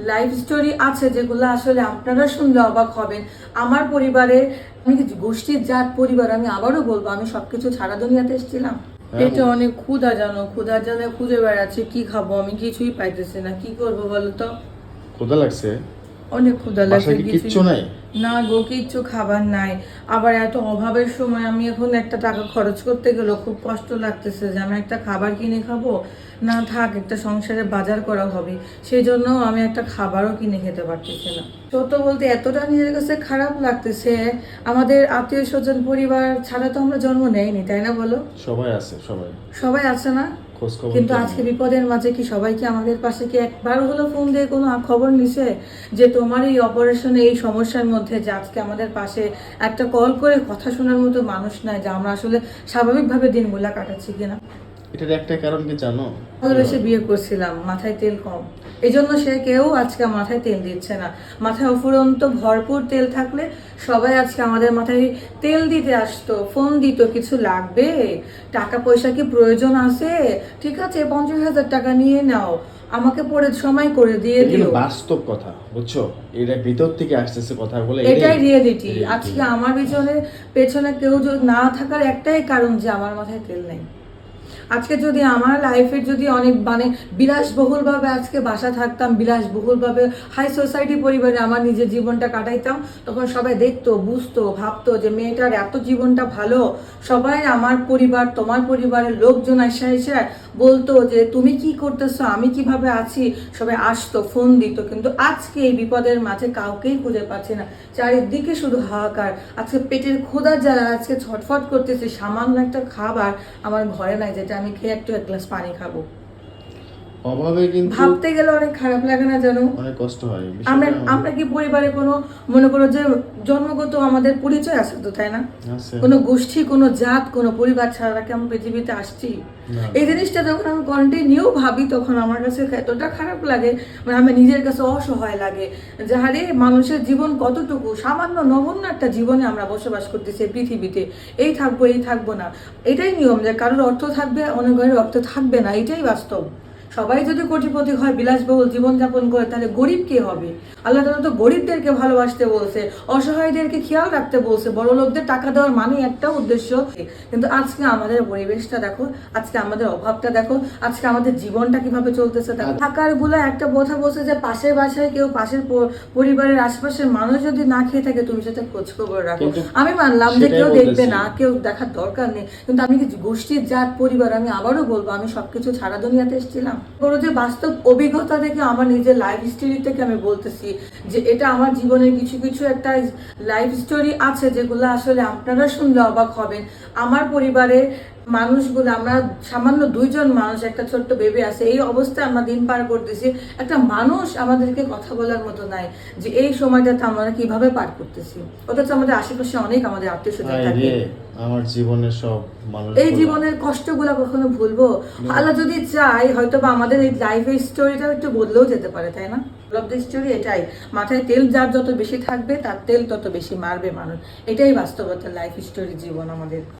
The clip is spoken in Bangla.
লাইফ স্টোরি আছে যেগুলো আসলে আপনারা শুনলে অবাক হবেন। আমার পরিবারে আমি গোষ্ঠীর জাত পরিবার আমি আবারও বলব আমি সবকিছু ছাড়া দুনিয়াতে এসেছিলাম। হ্যাঁ। এটা অনেক ক্ষুধা জানো ক্ষুধা জানে খুঁজে বেড়াচ্ছে কি খাব আমি কিছুই পাইতেছি না কি করব বলো তো? ক্ষুধা লাগছে? অনেক ক্ষুধা লাগছে কিচ্ছু নাই? না গো কিচ্ছু খাবার নাই। আবার এত অভাবের সময় আমি এখন একটা টাকা খরচ করতে গেলেও খুব কষ্ট লাগতেছে যে আমি একটা খাবার কিনে খাব? না থাক একটা সংসারে বাজার করা হবে। সেই জন্য আমি একটা খাবারও কিনে খেতে পারতেছি না। সত্য বলতে এতটা নিজের কাছে খারাপ লাগতেছে। আমাদের আত্মীয় স্বজন পরিবার ছাড়া তো আমরা জন্ম নেয়নি তাই না বলো? সবাই আছে সবাই। সবাই আছে না? কিন্তু আজকে বিপদের মাঝে কি সবাই কি আমাদের পাশে? কি একবার হলো ফোন দিয়ে কোনো খবর নিছে যে তোমার এই অপারেশনে এই সমস্যার মধ্যে যে আজকে আমাদের পাশে একটা কল করে কথা শোনার মতো মানুষ নাই যে আমরা আসলে স্বাভাবিকভাবে দিনগুলা কাটাচ্ছি কিনা? এটার একটা কারণ কি জানো? ভালোবেসে বিয়ে করছিলাম মাথায় তেল কম। এই জন্য সে কেউ আজকে মাথায় তেল দিচ্ছে না। মাথায় অফুরন্ত ভরপুর তেল থাকলে সবাই আজকে আমাদের মাথায় তেল দিতে আসতো ফোন দিত কিছু লাগবে? টাকা পয়সা কি প্রয়োজন আছে? ঠিক আছে পঞ্চাশ হাজার টাকা নিয়ে নাও। আমাকে পরে সময় করে দিয়ে দিও। বাস্তব কথা বুঝছ? এটা ভিতর থেকে আসতেছে কথা বলে এটাই রিয়েলিটি আজকে আমার পিছনে পেছনে কেউ যদি না থাকার একটাই কারণ যে আমার মাথায় তেল নেই। আজকে যদি আমার লাইফের যদি অনেক মানে বিলাসবহুলভাবে আজকে বাসা থাকতাম, বিলাসবহুলভাবে হাই সোসাইটি পরিবারে আমার নিজের জীবনটা কাটাইতাম, তখন সবাই দেখতো, বুঝতো, ভাবতো যে মেয়েটার এত জীবনটা ভালো। সবাই আমার পরিবার, তোমার পরিবারের লোকজন এসে এসে বলতো যে, তুমি কি করতেছো? আমি কীভাবে আছি? সবাই আসতো ফোন দিত, কিন্তু আজকে এই বিপদের মাঝে কাউকেই খুঁজে পাচ্ছি না। চারিদিকে শুধু হাহাকার। আজকে পেটের ক্ষুধা যারা আজকে ছটফট করতেছে, সামান্য একটা খাবার আমার ঘরে নাই, যেটা আমি খেয়ে একটু এক গ্লাস পানি খাব। অভাবে কিন্তু ভাবতে গেলে অনেক খারাপ লাগে না জানো? অনেক কষ্ট হয়। আমরা আমরা কি পরিবারে কোনো মনে করো যে জন্মগত আমাদের পরিচয় আছে তো তাই না? কোনো গোষ্ঠী কোনো জাত কোনো পরিবার ছাড়া কি আমি পৃথিবীতে আসছি? এই জিনিসটা যখন আমি কন্টিনিউ ভাবি তখন আমার কাছে এতটা খারাপ লাগে মানে আমার নিজের কাছে অসহায় লাগে যে হারে মানুষের জীবন কতটুকু? সামান্য নগণ্য একটা জীবনে আমরা বসবাস করতেছি পৃথিবীতে। এই থাকব এই থাকব না। এটাই নিয়ম যে কারোর অর্থ থাকবে অনেকের অর্থ থাকবে না। এটাই বাস্তব। সবাই যদি কোটিপতি হয় বিলাসবহুল জীবনযাপন করে তাহলে গরিব কে হবে? আল্লাহ তালা তো গরিবদেরকে ভালোবাসতে বলছে অসহায়দেরকে খেয়াল রাখতে বলছে বড় লোকদের টাকা দেওয়ার মানে একটা উদ্দেশ্য। কিন্তু আজকে আমাদের পরিবেশটা দেখো আজকে আমাদের অভাবটা দেখো আজকে আমাদের জীবনটা কীভাবে চলতেছে দেখো। থাকারগুলো একটা কথা বলছে যে পাশের বাসায় কেউ পাশের পরিবারের আশপাশের মানুষ যদি না খেয়ে থাকে তুমি সেটা খোঁজ খবর রাখো আমি মানলাম যে কেউ দেখবে না কেউ দেখার দরকার নেই। কিন্তু আমি কি গোষ্ঠীর জাত পরিবার আমি আবারও বলব আমি সবকিছু ছাড়া দুনিয়াতে এসেছিলাম। কোনো যে বাস্তব অভিজ্ঞতা থেকে আমার নিজের লাইফ স্টোরি থেকে আমি বলতেছি যে এটা আমার জীবনের কিছু কিছু একটা লাইফ স্টোরি আছে যেগুলো আসলে আপনারা শুনলে অবাক হবেন। আমার পরিবারে মানুষগুলো আমরা সামান্য দুইজন মানুষ একটা ছোট্ট বেবি আছে এই অবস্থায় আমরা দিন পার করতেছি। একটা মানুষ আমাদেরকে কথা বলার মতো নাই যে এই সময়টাতে আমরা কীভাবে পার করতেছি। অথচ আমাদের আশেপাশে অনেক আমাদের আত্মীয় স্বজন থাকে। আমার জীবনের সব মানুষ এই জীবনের কষ্টগুলো কখনো ভুলবো? আল্লাহ যদি চাই হয়তো বা আমাদের এই লাইফের স্টোরিটাও একটু বদলেও যেতে পারে তাই না? দ্য স্টোরি এটাই। মাথায় তেল যার যত বেশি থাকবে তার তেল তত বেশি মারবে মানুষ। এটাই বাস্তবতার লাইফ স্টোরি জীবন আমাদের।